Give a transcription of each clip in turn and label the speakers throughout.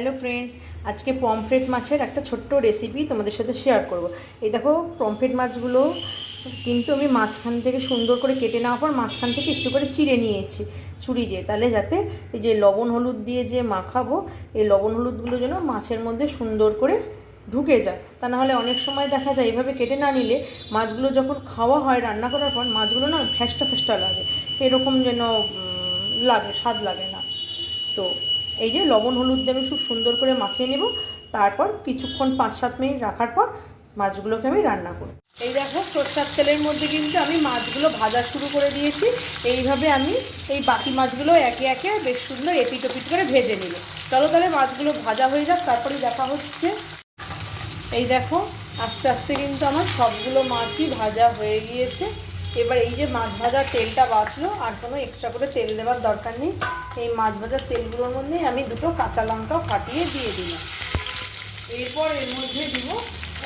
Speaker 1: Hello friends আজকে pomfret মাছের একটা ছোট্ট রেসিপি তোমাদের সাথে শেয়ার করব। এই দেখো পমফ্রেট মাছগুলো কিন্তু আমি মাঝখান থেকে সুন্দর করে কেটে নেওয়ার পর মাঝখান থেকে একটু করে চিড়ে নিয়েছি ছুরি দিয়ে। তাহলে যাতে এই যে লবণ হলুদ দিয়ে যে মাখাবো, এই লবণ হলুদগুলো যেন মাছের মধ্যে সুন্দর করে ঢুকে যায়। তা না হলে অনেক সময় দেখা যায় এইভাবে কেটে না নিলে মাছগুলো যখন খাওয়া হয় রান্না করার পর মাছগুলো না ফ্যাসটা ফ্যাসটা লাগে। এরকম যেন লাগে, স্বাদ লাগে না। তো এই যে লবণ হলুদ দিয়ে আমি খুব সুন্দর করে মাখিয়ে নেব। তারপর কিছুক্ষণ পাঁচ সাত মিনিট রাখার পর মাছগুলোকে আমি রান্না করব। এই দেখো, সরষার তেলের মধ্যে কিন্তু আমি মাছগুলো ভাজা শুরু করে দিয়েছি। এইভাবে আমি এই বাকি মাছগুলো একে একে বেশ সুন্দর এপিট ওপিট করে ভেজে নিব। চলো তাহলে মাছগুলো ভাজা হয়ে যাক তারপরে দেখা হচ্ছে। এই দেখো, আস্তে আস্তে কিন্তু আমার সবগুলো মাছই ভাজা হয়ে গিয়েছে। এবার এই যে মাছ ভাজার তেলটা বাঁচলো, আর কোনো এক্সট্রা করে তেল দেওয়ার দরকার নেই। এই মাছ ভাজার তেলগুলোর মধ্যে আমি দুটো কাঁচা লঙ্কাও ফাটিয়ে দিয়ে দিলাম। এরপর এর মধ্যে দিব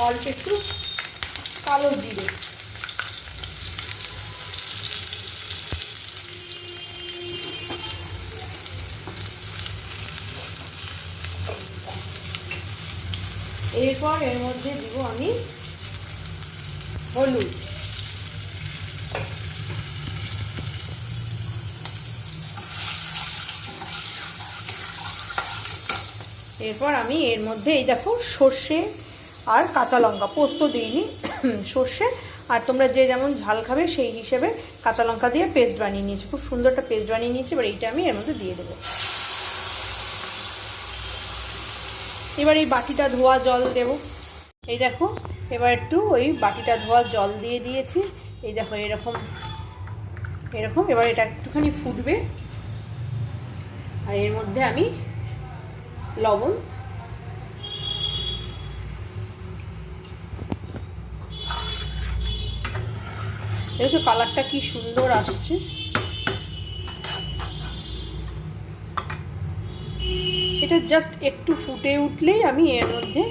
Speaker 1: অল্প একটু কালো জিরে। এরপর এর মধ্যে দিব আমি হলুদ। এরপর আমি এর মধ্যে এই দেখো সর্ষে আর কাঁচা লঙ্কা, পোস্ত দিইনি, সর্ষে। আর তোমরা যে যেমন ঝাল খাবে সেই হিসেবে কাঁচা লঙ্কা দিয়ে পেস্ট বানিয়ে নিয়েছি। খুব সুন্দর একটা পেস্ট বানিয়ে নিয়েছি, এবার এইটা আমি এর মধ্যে দিয়ে দেবো। এবার এই বাটিটা ধোয়া জল দেব। এই দেখো, এবার একটু ওই বাটিটা ধোয়া জল দিয়ে দিয়েছি। এই দেখো, এরকম এরকম, এবার এটা একটুখানি ফুটবে। আর এর মধ্যে আমি লবণ। দেখছ কালারটা কি সুন্দর আসছে? এটা জাস্ট একটু ফুটে উঠলেই আমি এর মধ্যে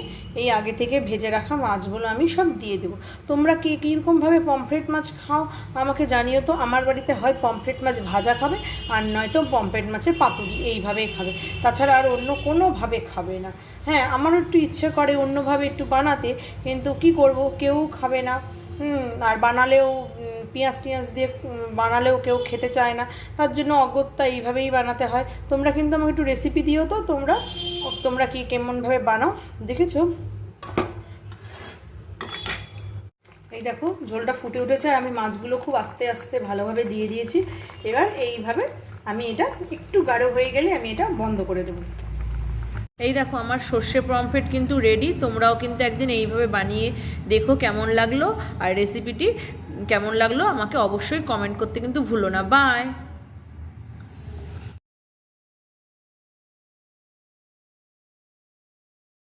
Speaker 1: এই আগে থেকে ভেজে রাখা মাছগুলো আমি সব দিয়ে দেবো। তোমরা কে কীরকমভাবে পমফ্রেট মাছ খাও আমাকে জানিও তো। আমার বাড়িতে হয় পমফ্রেট মাছ ভাজা খাবে আর নয়তো পমফ্রেট মাছের পাতুরি এইভাবেই খাবে। তাছাড়া আর অন্য কোনোভাবে খাবে না। হ্যাঁ আমারও একটু ইচ্ছে করে অন্যভাবে একটু বানাতে, কিন্তু কি করব? কেউ খাবে না। আর বানালেও পেঁয়াজ টিয়াজ দিয়ে বানালেও কেউ খেতে চায় না। তার জন্য অগত্যা এইভাবেই বানাতে হয়। তোমরা কিন্তু আমাকে একটু রেসিপি দিও তো, তোমরা। তোমরা কি কেমনভাবে বানাও? দেখেছ? এই দেখো, ঝোলটা ফুটে উঠেছে। আর আমি মাছগুলো খুব আস্তে আস্তে ভালোভাবে দিয়ে দিয়েছি। এবার এইভাবে আমি এটা একটু গাঢ় হয়ে গেলে আমি এটা বন্ধ করে দেবো। এই দেখো, আমার সর্ষে পমফ্রেট কিন্তু রেডি তোমরাও কিন্তু একদিন এইভাবে বানিয়ে দেখো কেমন লাগল। আর রেসিপিটি কেমন লাগল আমাকে অবশ্যই কমেন্ট করতে কিন্তু ভুলো না। বাই